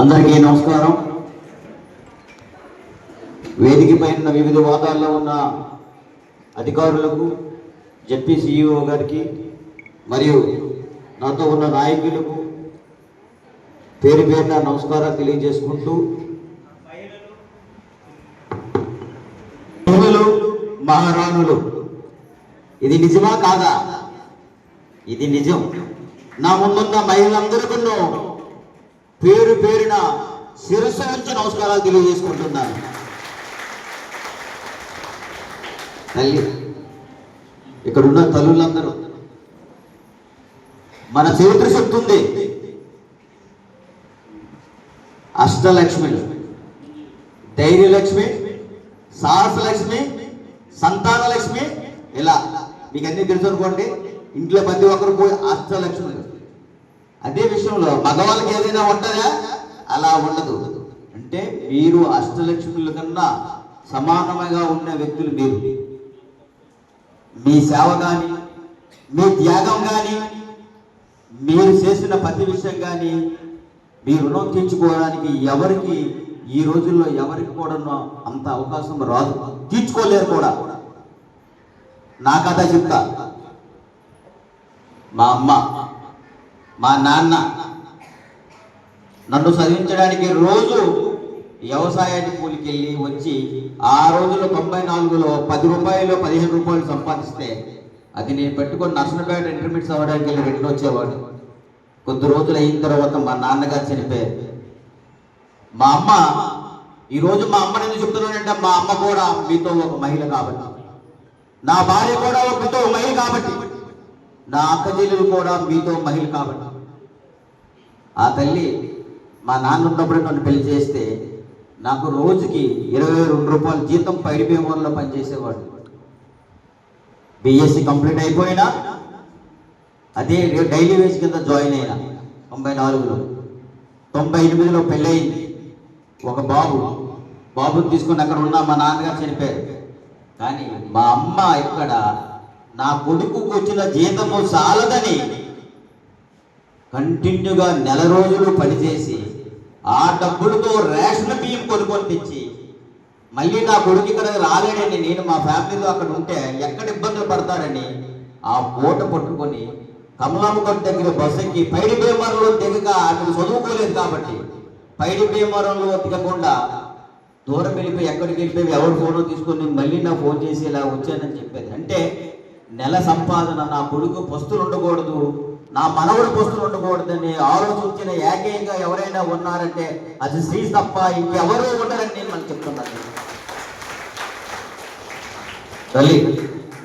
అందరికీ నమస్కారం. వేదిక పైన వివిధ హోదాల్లో ఉన్న అధికారులకు జెడ్పీ సిఇఓ గారికి మరియు నాతో ఉన్న నాయకులకు పేరు పేరున నమస్కారాలు తెలియజేసుకుంటూ మహారాణులు. ఇది నిజమా కాదా? ఇది నిజం. నా ముందున్న మహిళలందరికీ పేరు పేరున శిరస్సు నుంచి నమస్కారాలు తెలియజేసుకుంటున్నాను. తల్లి ఇక్కడున్న తల్లులందరూ మన చరిత్ర చెప్తుంది అష్టలక్ష్మిలు ధైర్యలక్ష్మి సాహసలక్ష్మి సంతానలక్ష్మి ఇలా. మీకు అన్ని తెలుసు అనుకోండి ఇంట్లో ప్రతి ఒక్కరు పోయి అష్టలక్ష్ములు అదే విషయంలో మగవాళ్ళకి ఏదైనా ఉంటుందా? అలా ఉండదు. అంటే మీరు అష్టలక్ష్ముల కన్నా సమానముగా ఉన్న వ్యక్తులు మీరు. మీ సేవ కానీ మీ త్యాగం కానీ మీరు చేసిన ప్రతి విషయం కానీ మీ రుణం తీర్చుకోవడానికి ఎవరికి ఈ రోజుల్లో ఎవరికి కూడా అంత అవకాశం రాదు. తీర్చుకోలేరు కూడా. నా కథ చెప్తా. మా అమ్మ మా నాన్న నన్ను చదివించడానికి రోజు వ్యవసాయానికి కూలికి వెళ్ళి వచ్చి ఆ రోజుల్లో తొంభై నాలుగులో పది రూపాయలు పదిహేను రూపాయలు సంపాదిస్తే అది నేను పెట్టుకొని నర్సనపేట ఇంటర్మీడియట్స్ అవ్వడానికి వెళ్ళి వెళ్ళి వచ్చేవాడు. కొద్ది రోజులు అయిన తర్వాత మా నాన్నగారు చనిపోయారు. మా అమ్మ ఈరోజు మా అమ్మని నేను చెప్తున్నానంటే మా అమ్మ కూడా మీతో ఒక మహిళ కాబట్టి. నా భార్య కూడా మీతో ఒక మహిళ కాబట్టి. నా అక్క కూడా మీతో మహిళ కాబట్టి. ఆ తల్లి మా నాన్న ఉన్నప్పుడు నన్ను పెళ్ళి చేస్తే నాకు రోజుకి ఇరవై రెండు రూపాయల జీతం పైడి పేమూరులో పనిచేసేవాడు. బిఎస్సి కంప్లీట్ అయిపోయినా అదే డైలీ వేజ్ కింద జాయిన్ అయినా తొంభై నాలుగులో. తొంభై ఎనిమిదిలో పెళ్ళయింది. ఒక బాబు బాబుని తీసుకుని అక్కడ ఉన్న మా నాన్నగారు చనిపోయారు. కానీ మా అమ్మ ఇక్కడ నా కొడుకుకు వచ్చిన జీతము చాలదని కంటిన్యూగా నెల రోజులు పనిచేసి ఆ డబ్బులతో రేషన్ బియ్యం కొనుక్కొని తెచ్చి మళ్ళీ నా కొడుకు ఇక్కడ రాలేడని నేను మా ఫ్యామిలీలో అక్కడ ఉంటే ఎక్కడ ఇబ్బందులు పడతాడని ఆ పూట పట్టుకొని కమలామగడ్ దగ్గర బస్సు ఎక్కి పైడి భీమవరంలో దిగక అతను చదువుకోలేదు కాబట్టి పైడి భీమవరంలో దిగకుండా దూరం వెళ్ళిపోయి ఎక్కడికి వెళ్ళిపోయి ఎవరి ఫోన్ తీసుకొని మళ్ళీ నా ఫోన్ చేసి ఇలా వచ్చానని చెప్పేది. అంటే నెల సంపాదన నా కొడుకు పస్తులు ఉండకూడదు నా మనవడు పస్తులు ఉండకూడదని ఆలోచించిన ఏకైక ఎవరైనా ఉన్నారంటే అది శ్రీ తప్ప ఇంకెవరూ ఉండరని నేను మనకు చెప్తున్నాను. తల్లి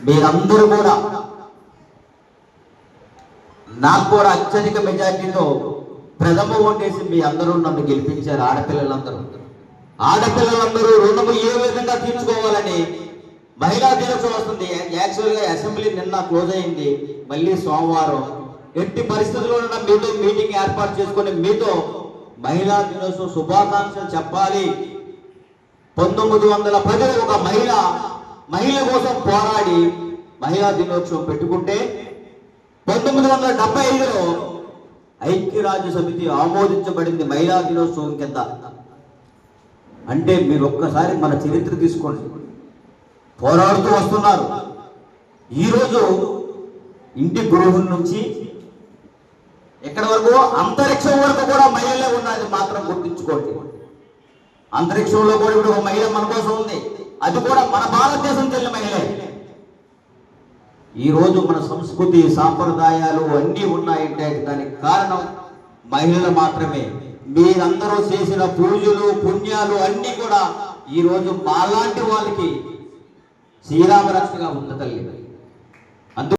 మీరందరూ కూడా నాకు కూడా అత్యధిక మెజార్టీతో ప్రథమ ఓటేసి మీ అందరూ నన్ను గెలిపించారు ఆడపిల్లలందరూ. ఆడపిల్లలందరూ రుణము ఏ విధంగా తీర్చుకోవాలని మహిళా దినోత్సవం వస్తుంది. యాక్చువల్గా అసెంబ్లీ నిన్న క్లోజ్ అయింది. మళ్ళీ సోమవారం. ఎట్టి పరిస్థితుల్లో మీతో మీటింగ్ ఏర్పాటు చేసుకుని మీతో మహిళా దినోత్సవం శుభాకాంక్షలు చెప్పాలి. పంతొమ్మిది వందల పదిలో ఒక మహిళ మహిళ కోసం పోరాడి మహిళా దినోత్సవం పెట్టుకుంటే పంతొమ్మిది వందల డెబ్బై ఐదులో ఐక్యరాజ్య సమితి ఆమోదించబడింది మహిళా దినోత్సవం కింద. అంటే మీరు ఒక్కసారి మన చరిత్ర తీసుకోండి. పోరాడుతూ వస్తున్నారు. ఈరోజు ఇంటి గృహం నుంచి ఎక్కడి వరకు? అంతరిక్షం వరకు కూడా మహిళలే ఉన్నది మాత్రం గుర్తించుకోండి. అంతరిక్షంలో కూడా ఇప్పుడు ఒక మహిళ మన కోసం ఉంది. అది కూడా మన భారతదేశం చెల్లిన మహిళే. ఈరోజు మన సంస్కృతి సాంప్రదాయాలు అన్నీ ఉన్నాయంటే దానికి కారణం మహిళలు మాత్రమే. మీరందరూ చేసిన పూజలు పుణ్యాలు అన్నీ కూడా ఈరోజు మాలాంటి వాళ్ళకి శ్రీరామరక్షగా ఉన్న తల్లి.